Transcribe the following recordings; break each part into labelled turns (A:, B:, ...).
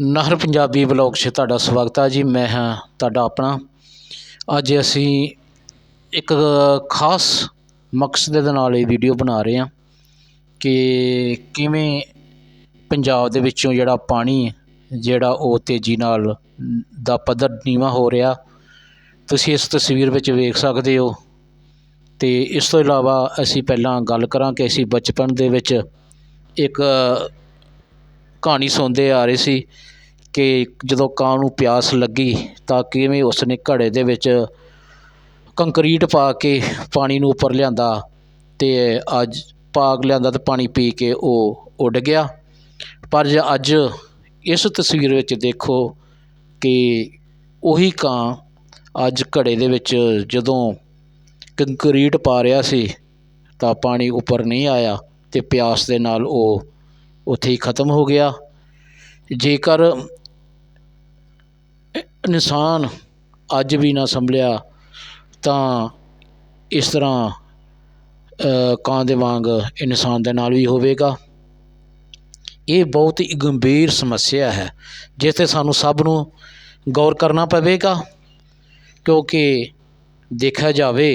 A: ਨਹਿਰ ਪੰਜਾਬੀ ਬਲੌਗ 'ਚ ਤੁਹਾਡਾ ਸਵਾਗਤ ਹੈ ਜੀ। ਮੈਂ ਹਾਂ ਤੁਹਾਡਾ ਆਪਣਾ। ਅੱਜ ਅਸੀਂ ਇੱਕ ਖਾਸ ਮਕਸਦ ਦੇ ਨਾਲ ਇਹ ਵੀਡੀਓ ਬਣਾ ਰਹੇ ਹਾਂ ਕਿ ਕਿਵੇਂ ਪੰਜਾਬ ਦੇ ਵਿੱਚੋਂ ਜਿਹੜਾ ਪਾਣੀ ਜਿਹੜਾ ਉਹ ਤੇਜ਼ੀ ਨਾਲ ਦਾ ਪੱਧਰ ਨੀਵਾਂ ਹੋ ਰਿਹਾ, ਤੁਸੀਂ ਇਸ ਤਸਵੀਰ ਵਿੱਚ ਵੇਖ ਸਕਦੇ ਹੋ। ਅਤੇ ਇਸ ਤੋਂ ਇਲਾਵਾ ਅਸੀਂ ਪਹਿਲਾਂ ਗੱਲ ਕਰਾਂ ਕਿ ਅਸੀਂ ਬਚਪਨ ਦੇ ਵਿੱਚ ਇੱਕ ਕਹਾਣੀ ਸੁਣਦੇ ਆ ਰਹੇ ਸੀ ਕਿ ਜਦੋਂ ਕਾਂ ਨੂੰ ਪਿਆਸ ਲੱਗੀ ਤਾਂ ਕਿਵੇਂ ਉਸਨੇ ਘੜੇ ਦੇ ਵਿੱਚ ਕੰਕਰੀਟ ਪਾ ਕੇ ਪਾਣੀ ਨੂੰ ਉੱਪਰ ਲਿਆਂਦਾ ਅਤੇ ਅੱਜ ਪਾਕ ਲਿਆਂਦਾ ਅਤੇ ਪਾਣੀ ਪੀ ਕੇ ਉਹ ਉੱਡ ਗਿਆ। ਪਰ ਜੇ ਅੱਜ ਇਸ ਤਸਵੀਰ ਵਿੱਚ ਦੇਖੋ ਕਿ ਉਹੀ ਕਾਂ ਅੱਜ ਘੜੇ ਦੇ ਵਿੱਚ ਜਦੋਂ ਕੰਕਰੀਟ ਪਾ ਰਿਹਾ ਸੀ ਤਾਂ ਪਾਣੀ ਉੱਪਰ ਨਹੀਂ ਆਇਆ ਅਤੇ ਪਿਆਸ ਦੇ ਨਾਲ ਉਹ ਉੱਥੇ ਹੀ ਖਤਮ ਹੋ ਗਿਆ। ਜੇਕਰ ਇਨਸਾਨ ਅੱਜ ਵੀ ਨਾ ਸੰਭਲਿਆ, ਤਾਂ ਇਸ ਤਰ੍ਹਾਂ ਕਾਂ ਦੇ ਵਾਂਗ ਇਨਸਾਨ ਦੇ ਨਾਲ ਵੀ ਹੋਵੇਗਾ। ਇਹ ਬਹੁਤ ਹੀ ਗੰਭੀਰ ਸਮੱਸਿਆ ਹੈ, ਜਿਸ 'ਤੇ ਸਾਨੂੰ ਸਭ ਨੂੰ ਗੌਰ ਕਰਨਾ ਪਵੇਗਾ। ਕਿਉਂਕਿ ਦੇਖਿਆ ਜਾਵੇ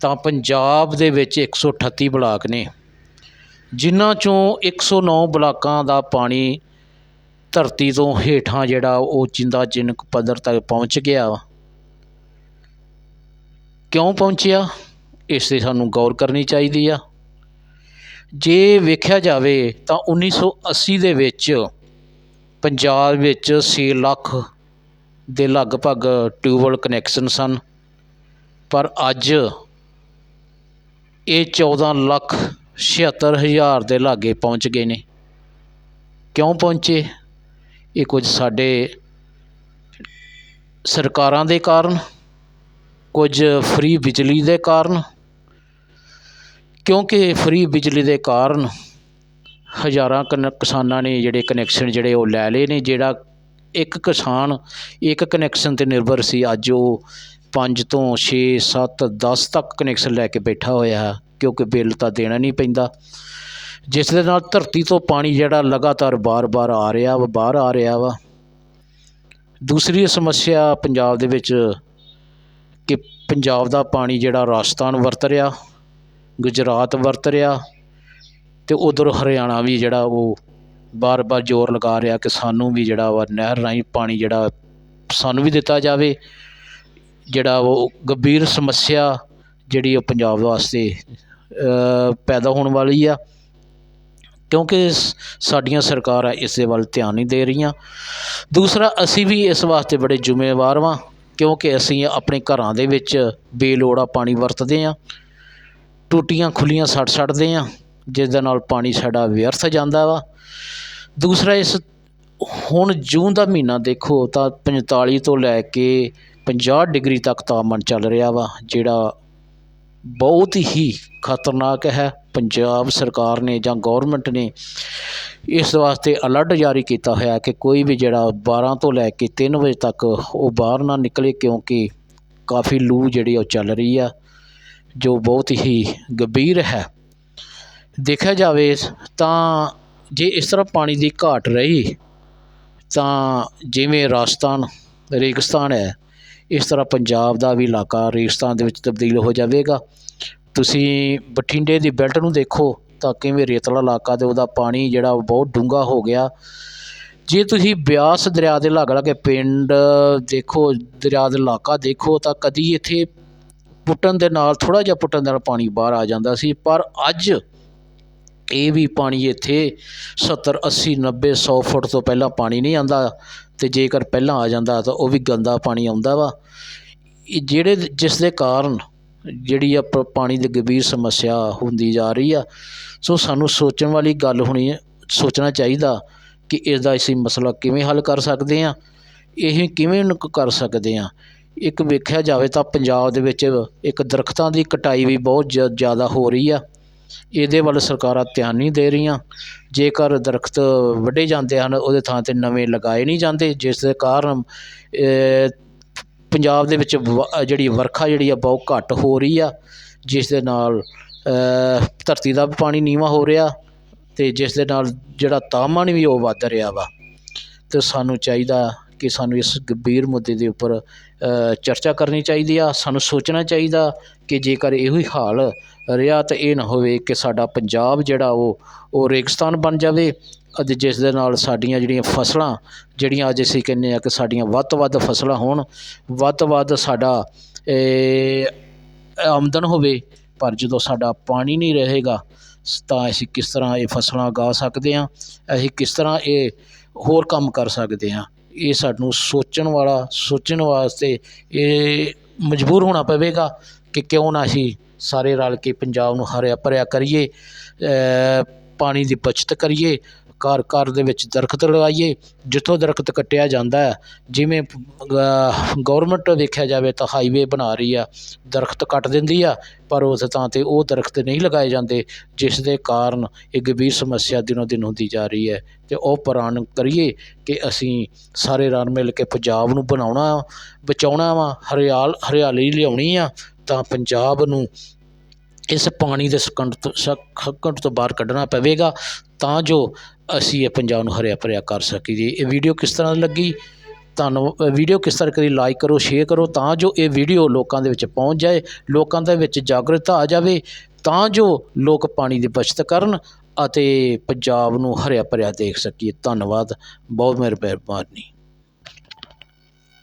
A: ਤਾਂ ਪੰਜਾਬ ਦੇ ਵਿੱਚ 138 ਬਲਾਕ ਨੇ। ਜਿਨ੍ਹਾਂ ਚੋਂ 109 ਬਲਾਕਾਂ ਦਾ ਪਾਣੀ ਧਰਤੀ ਤੋਂ ਹੇਠਾਂ ਜਿਹੜਾ ਉਹ ਜਿੰਦਾ ਜਿੰਨਕ ਪੱਧਰ ਤੱਕ ਪਹੁੰਚ ਗਿਆ। ਕਿਉਂ ਪਹੁੰਚਿਆ? ਇਸ 'ਤੇ ਸਾਨੂੰ ਗੌਰ ਕਰਨੀ ਚਾਹੀਦੀ ਆ। ਜੇ ਵੇਖਿਆ ਜਾਵੇ ਤਾਂ 1980 ਦੇ ਵਿੱਚ ਪੰਜਾਬ ਵਿੱਚ ਛੇ ਲੱਖ ਦੇ ਲਗਭਗ ਟਿਊਬਵੈੱਲ ਕਨੈਕਸ਼ਨ ਸਨ। ਪਰ ਅੱਜ ਇਹ 14 ਲੱਖ 76 ਹਜ਼ਾਰ ਦੇ ਲਾਗੇ ਪਹੁੰਚ ਗਏ ਨੇ। ਕਿਉਂ ਪਹੁੰਚੇ? ਇਹ ਕੁਝ ਸਾਡੇ ਸਰਕਾਰਾਂ ਦੇ ਕਾਰਨ, ਕੁਝ ਫ੍ਰੀ ਬਿਜਲੀ ਦੇ ਕਾਰਨ। ਕਿਉਂਕਿ ਫ੍ਰੀ ਬਿਜਲੀ ਦੇ ਕਾਰਨ ਹਜ਼ਾਰਾਂ ਕਨ, ਕਿਸਾਨਾਂ ਨੇ ਜਿਹੜੇ ਕਨੈਕਸ਼ਨ ਜਿਹੜੇ ਉਹ ਲੈ ਲਏ ਨੇ, ਜਿਹੜਾ ਇੱਕ ਕਿਸਾਨ, ਇੱਕ ਕਨੈਕਸ਼ਨ ਤੇ ਨਿਰਭਰ ਸੀ। ਅੱਜ ਉਹ 5 ਤੋਂ 6 7 10 ਤੱਕ ਕਨੈਕਸ਼ਨ ਲੈ ਕੇ ਬੈਠਾ ਹੋਇਆ ਹੈ। ਕਿਉਂਕਿ ਬਿੱਲ ਤਾਂ ਦੇਣਾ ਨਹੀਂ ਪੈਂਦਾ। ਜਿਸ ਦੇ ਨਾਲ ਧਰਤੀ ਤੋਂ ਪਾਣੀ ਜਿਹੜਾ ਲਗਾਤਾਰ ਬਾਰ-ਬਾਰ ਆ ਰਿਹਾ ਵਾ, ਬਾਹਰ ਆ ਰਿਹਾ ਵਾ। ਦੂਸਰੀ ਸਮੱਸਿਆ ਪੰਜਾਬ ਦੇ ਵਿੱਚ ਕਿ ਪੰਜਾਬ ਦਾ ਪਾਣੀ ਜਿਹੜਾ ਰਾਜਸਥਾਨ ਵਰਤ ਰਿਹਾ, ਗੁਜਰਾਤ ਵਰਤ ਰਿਹਾ ਅਤੇ ਉਧਰ ਹਰਿਆਣਾ ਵੀ ਜਿਹੜਾ ਉਹ ਵਾਰ ਵਾਰ ਜ਼ੋਰ ਲਗਾ ਰਿਹਾ ਕਿ ਸਾਨੂੰ ਵੀ ਜਿਹੜਾ ਵਾ ਨਹਿਰ ਰਾਹੀਂ ਪਾਣੀ ਜਿਹੜਾ ਸਾਨੂੰ ਵੀ ਦਿੱਤਾ ਜਾਵੇ। ਜਿਹੜਾ ਉਹ ਗੰਭੀਰ ਸਮੱਸਿਆ ਜਿਹੜੀ ਉਹ ਪੰਜਾਬ ਵਾਸਤੇ ਪੈਦਾ ਹੋਣ ਵਾਲੀ ਆ। ਕਿਉਂਕਿ ਸਾਡੀਆਂ ਸਰਕਾਰਾਂ ਇਸ ਦੇ ਵੱਲ ਧਿਆਨ ਨਹੀਂ ਦੇ ਰਹੀਆਂ। ਦੂਸਰਾ, ਅਸੀਂ ਵੀ ਇਸ ਵਾਸਤੇ ਬੜੇ ਜ਼ਿੰਮੇਵਾਰ ਵਾਂ, ਕਿਉਂਕਿ ਅਸੀਂ ਆਪਣੇ ਘਰਾਂ ਦੇ ਵਿੱਚ ਬੇਲੋੜਾ ਪਾਣੀ ਵਰਤਦੇ ਹਾਂ ਟੂਟੀਆਂ ਖੁੱਲੀਆਂ ਛੱਡ ਛੱਡਦੇ ਹਾਂ ਜਿਸ ਦੇ ਨਾਲ ਪਾਣੀ ਸਾਡਾ ਵਿਅਰਥ ਜਾਂਦਾ ਵਾ। ਦੂਸਰਾ, ਇਸ ਹੁਣ ਜੂਨ ਦਾ ਮਹੀਨਾ ਦੇਖੋ, ਤਾਂ 45 ਤੋਂ ਲੈ ਕੇ 50 ਡਿਗਰੀ ਤੱਕ ਤਾਪਮਾਨ ਚੱਲ ਰਿਹਾ ਵਾ, ਜਿਹੜਾ ਬਹੁਤ ਹੀ ਖਤਰਨਾਕ ਹੈ। ਪੰਜਾਬ ਸਰਕਾਰ ਨੇ ਜਾਂ ਗੌਰਮੈਂਟ ਨੇ ਇਸ ਵਾਸਤੇ ਅਲਰਟ ਜਾਰੀ ਕੀਤਾ ਹੋਇਆ ਕਿ ਕੋਈ ਵੀ ਜਿਹੜਾ 12 ਤੋਂ ਲੈ ਕੇ ਤਿੰਨ ਵਜੇ ਤੱਕ ਉਹ ਬਾਹਰ ਨਾ ਨਿਕਲੇ ਕਿਉਂਕਿ ਕਾਫੀ ਲੂ ਜਿਹੜੀ ਉਹ ਚੱਲ ਰਹੀ ਆ, ਜੋ ਬਹੁਤ ਹੀ ਗੰਭੀਰ ਹੈ। ਦੇਖਿਆ ਜਾਵੇ ਤਾਂ ਜੇ ਇਸ ਤਰ੍ਹਾਂ ਪਾਣੀ ਦੀ ਘਾਟ ਰਹੀ ਤਾਂ ਜਿਵੇਂ ਰਾਜਸਥਾਨ, ਰੇਗਿਸਤਾਨ ਹੈ ਇਸ ਤਰ੍ਹਾਂ ਪੰਜਾਬ ਦਾ ਵੀ ਇਲਾਕਾ ਰੇਗਿਸਤਾਨ ਦੇ ਵਿੱਚ ਤਬਦੀਲ ਹੋ ਜਾਵੇਗਾ। ਤੁਸੀਂ ਬਠਿੰਡੇ ਦੀ ਬੈਲਟ ਨੂੰ ਦੇਖੋ ਤਾਂ ਕਿਵੇਂ ਰੇਤਲਾ ਇਲਾਕਾ ਅਤੇ ਉਹਦਾ ਪਾਣੀ ਜਿਹੜਾ ਉਹ ਬਹੁਤ ਡੂੰਘਾ ਹੋ ਗਿਆ। ਜੇ ਤੁਸੀਂ ਬਿਆਸ ਦਰਿਆ ਦੇ ਲਾਗੇ ਲਾਗੇ ਪਿੰਡ ਦੇਖੋ, ਦਰਿਆ ਦਾ ਇਲਾਕਾ ਦੇਖੋ ਤਾਂ ਕਦੀ ਇੱਥੇ ਪੁੱਟਣ ਦੇ ਨਾਲ ਥੋੜ੍ਹਾ ਜਿਹਾ ਪੁੱਟਣ ਦੇ ਨਾਲ ਪਾਣੀ ਬਾਹਰ ਆ ਜਾਂਦਾ ਸੀ, ਪਰ ਅੱਜ ਇਹ ਵੀ ਪਾਣੀ ਇੱਥੇ ਸੱਤਰ, ਅੱਸੀ, ਨੱਬੇ, ਸੌ ਫੁੱਟ ਤੋਂ ਪਹਿਲਾਂ ਪਾਣੀ ਨਹੀਂ ਆਉਂਦਾ। ਅਤੇ ਜੇਕਰ ਪਹਿਲਾਂ ਆ ਜਾਂਦਾ ਤਾਂ ਉਹ ਵੀ ਗੰਦਾ ਪਾਣੀ ਆਉਂਦਾ ਵਾ। ਇਹ ਜਿਹੜੇ ਜਿਸ ਦੇ ਕਾਰਨ ਜਿਹੜੀ ਆ ਪ- ਪਾਣੀ ਦੀ ਗੰਭੀਰ ਸਮੱਸਿਆ ਹੁੰਦੀ ਜਾ ਰਹੀ ਆ, ਸੋ ਸਾਨੂੰ ਸੋਚਣ ਵਾਲੀ ਗੱਲ ਹੋਣੀ ਸੋਚਣਾ ਚਾਹੀਦਾ ਕਿ ਇਸ ਦਾ ਅਸੀਂ ਮਸਲਾ ਕਿਵੇਂ ਹੱਲ ਕਰ ਸਕਦੇ ਹਾਂ, ਇਹ ਕਿਵੇਂ ਨੂੰ ਕਰ ਸਕਦੇ ਹਾਂ। ਇੱਕ ਵੇਖਿਆ ਜਾਵੇ ਤਾਂ ਪੰਜਾਬ ਦੇ ਵਿੱਚ ਇੱਕ ਦਰੱਖਤਾਂ ਦੀ ਕਟਾਈ ਵੀ ਬਹੁਤ ਜ- ਜ਼ਿਆਦਾ ਹੋ ਰਹੀ ਆ। ਇਹਦੇ ਵੱਲ ਸਰਕਾਰਾਂ ਧਿਆਨ ਨਹੀਂ ਦੇ ਰਹੀਆਂ। ਜੇਕਰ ਦਰਖਤ ਵੱਢੇ ਜਾਂਦੇ ਹਨ, ਉਹਦੇ ਥਾਂ ਤੇ ਨਵੇਂ ਲਗਾਏ ਨਹੀਂ ਜਾਂਦੇ, ਜਿਸ ਦੇ ਕਾਰਨ ਪੰਜਾਬ ਦੇ ਵਿੱਚ ਵ- ਜਿਹੜੀ ਵਰਖਾ ਜਿਹੜੀ ਆ, ਬਹੁਤ ਘੱਟ ਹੋ ਰਹੀ ਆ, ਜਿਸ ਦੇ ਨਾਲ ਧਰਤੀ ਦਾ ਵੀ ਪਾਣੀ ਨੀਵਾਂ ਹੋ ਰਿਹਾ ਅਤੇ ਜਿਸ ਦੇ ਨਾਲ ਜਿਹੜਾ ਤਾਪਮਾਨ ਵੀ ਉਹ ਵੱਧ ਰਿਹਾ ਵਾ। ਅਤੇ ਸਾਨੂੰ ਚਾਹੀਦਾ ਕਿ ਸਾਨੂੰ ਇਸ ਗੰਭੀਰ ਮੁੱਦੇ ਦੇ ਉੱਪਰ ਚਰਚਾ ਕਰਨੀ ਚਾਹੀਦੀ ਆ, ਸਾਨੂੰ ਸੋਚਣਾ ਚਾਹੀਦਾ ਕਿ ਜੇਕਰ ਇਹੋ ਹੀ ਹਾਲ ਰਿਹਾ ਤਾਂ ਇਹ ਨਾ ਹੋਵੇ ਕਿ ਸਾਡਾ ਪੰਜਾਬ ਜਿਹੜਾ ਉਹ ਉਹ ਰੇਗਿਸਤਾਨ ਬਣ ਜਾਵੇ। ਅਤੇ ਜਿਸ ਦੇ ਨਾਲ ਸਾਡੀਆਂ ਜਿਹੜੀਆਂ ਫਸਲਾਂ, ਜਿਹੜੀਆਂ ਅੱਜ ਅਸੀਂ ਕਹਿੰਦੇ ਹਾਂ ਕਿ ਸਾਡੀਆਂ ਵੱਧ ਤੋਂ ਵੱਧ ਫਸਲਾਂ ਹੋਣ, ਵੱਧ ਤੋਂ ਵੱਧ ਸਾਡਾ ਆਮਦਨ ਹੋਵੇ, ਪਰ ਜਦੋਂ ਸਾਡਾ ਪਾਣੀ ਨਹੀਂ ਰਹੇਗਾ ਸ- ਤਾਂ ਅਸੀਂ ਕਿਸ ਤਰ੍ਹਾਂ ਇਹ ਫਸਲਾਂ ਉਗਾ ਸਕਦੇ ਹਾਂ, ਅਸੀਂ ਕਿਸ ਤਰ੍ਹਾਂ ਇਹ ਹੋਰ ਕੰਮ ਕਰ ਸਕਦੇ ਹਾਂ। ਇਹ ਸਾਨੂੰ ਸੋਚਣ ਵਾਲਾ, ਸੋਚਣ ਵਾਸਤੇ ਇਹ ਮਜਬੂਰ ਹੋਣਾ ਪਵੇਗਾ। ਕਿ ਕਿਉਂ ਨਾ ਅਸੀਂ ਸਾਰੇ ਰਲ ਕੇ ਪੰਜਾਬ ਨੂੰ ਹਰਿਆ ਭਰਿਆ ਕਰੀਏ ਪਾਣੀ ਦੀ ਬੱਚਤ ਕਰੀਏ, ਘਰ ਘਰ ਦੇ ਵਿੱਚ ਦਰਖਤ ਲਗਾਈਏ, ਜਿੱਥੋਂ ਦਰਖਤ ਕੱਟਿਆ ਜਾਂਦਾ ਹੈ, ਜਿਵੇਂ ਗੌਰਮੈਂਟ ਦੇਖਿਆ ਜਾਵੇ ਤਾਂ ਹਾਈਵੇ ਬਣਾ ਰਹੀ ਆ, ਦਰਖਤ ਕੱਟ ਦਿੰਦੀ ਆ, ਪਰ ਉਸ ਥਾਂ 'ਤੇ ਉਹ ਦਰਖਤ ਨਹੀਂ ਲਗਾਏ ਜਾਂਦੇ, ਜਿਸ ਦੇ ਕਾਰਨ ਇਹ ਗੰਭੀਰ ਸਮੱਸਿਆ ਦਿਨੋਂ ਦਿਨ ਹੁੰਦੀ ਜਾ ਰਹੀ ਹੈ ਅਤੇ ਉਹ ਪ੍ਰਣ ਕਰੀਏ ਕਿ ਅਸੀਂ ਸਾਰੇ ਰਲ ਮਿਲ ਕੇ ਪੰਜਾਬ ਨੂੰ ਬਣਾਉਣਾ, ਬਚਾਉਣਾ ਵਾ, ਹਰਿਆਲ, ਹਰਿਆਲੀ ਲਿਆਉਣੀ ਆ ਤਾਂ ਪੰਜਾਬ ਨੂੰ ਇਸ ਪਾਣੀ ਦੇ ਸਕੰਟ ਤੋਂ ਸੰਕਟ ਤੋਂ ਬਾਹਰ ਕੱਢਣਾ ਪਵੇਗਾ, ਤਾਂ ਜੋ ਅਸੀਂ ਇਹ ਪੰਜਾਬ ਨੂੰ ਹਰਿਆ ਭਰਿਆ ਕਰ ਸਕੀਏ। ਇਹ ਵੀਡੀਓ ਕਿਸ ਤਰ੍ਹਾਂ ਲੱਗੀ? ਤੁਹਾਨੂੰ ਵੀਡੀਓ ਕਿਸ ਤਰ੍ਹਾਂ ਕਰੀ? ਲਾਈਕ ਕਰੋ, ਸ਼ੇਅਰ ਕਰੋ, ਤਾਂ ਜੋ ਇਹ ਵੀਡੀਓ ਲੋਕਾਂ ਦੇ ਵਿੱਚ ਪਹੁੰਚ ਜਾਏ, ਲੋਕਾਂ ਦੇ ਵਿੱਚ ਜਾਗਰੂਕਤਾ ਆ ਜਾਵੇ, ਤਾਂ ਜੋ ਲੋਕ ਪਾਣੀ ਦੀ ਬਚਤ ਕਰਨ ਅਤੇ ਪੰਜਾਬ ਨੂੰ ਹਰਿਆ ਭਰਿਆ ਦੇਖ ਸਕੀਏ। ਧੰਨਵਾਦ, ਬਹੁਤ ਮਿਹਰਬਾਨੀ।